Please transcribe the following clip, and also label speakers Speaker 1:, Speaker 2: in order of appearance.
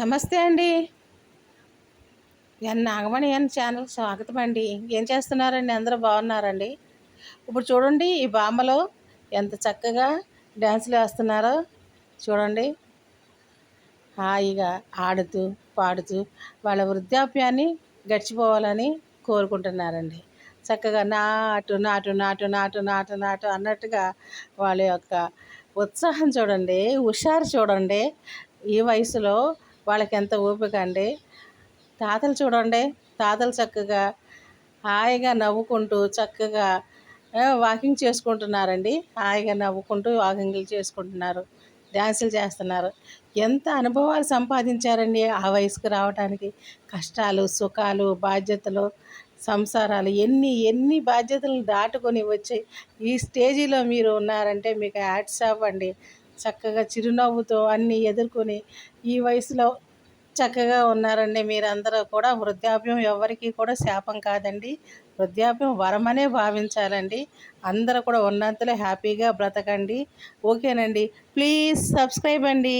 Speaker 1: నమస్తే అండి. ఎన్ నాగమణి ఎన్ ఛానల్ స్వాగతం అండి. ఏం చేస్తున్నారండి? అందరూ బాగున్నారండి? ఇప్పుడు చూడండి ఈ బామ్మలో ఎంత చక్కగా డ్యాన్సులు వేస్తున్నారో చూడండి. హాయిగా ఆడుతూ పాడుతూ వాళ్ళ వృద్ధాప్యాన్ని గడిచిపోవాలని కోరుకుంటున్నారండి. చక్కగా నాటు నాటు నాటు నాటు నాటు నాటు అన్నట్టుగా వాళ్ళ యొక్క ఉత్సాహం చూడండి హుషారు చూడండి. ఈ వయసులో వాళ్ళకి ఎంత ఓపిక అండి? తాతలు చూడండి తాతలు చక్కగా హాయిగా నవ్వుకుంటూ చక్కగా వాకింగ్ చేసుకుంటున్నారండి. హాయిగా నవ్వుకుంటూ వాకింగ్లు చేసుకుంటున్నారు డ్యాన్సులు చేస్తున్నారు. ఎంత అనుభవాలు సంపాదించారండి ఆ వయసుకు రావడానికి కష్టాలు సుఖాలు బాధ్యతలు సంసారాలు ఎన్ని ఎన్ని బాధ్యతలు దాటుకొని వచ్చి ఈ స్టేజీలో మీరు ఉన్నారంటే మీకు హ్యాట్స్ అండి. చక్కగా చిరునవ్వుతో అన్నీ ఎదుర్కొని ఈ వయసులో చక్కగా ఉన్నారండి మీరందరూ కూడా. వృద్ధాప్యం ఎవరికి కూడా శాపం కాదండి. వృద్ధాప్యం వరమనే భావించాలండి. అందరూ కూడా ఉన్నంతలో హ్యాపీగా బ్రతకండి. ఓకేనండి. ప్లీజ్ సబ్స్క్రైబ్ అండి.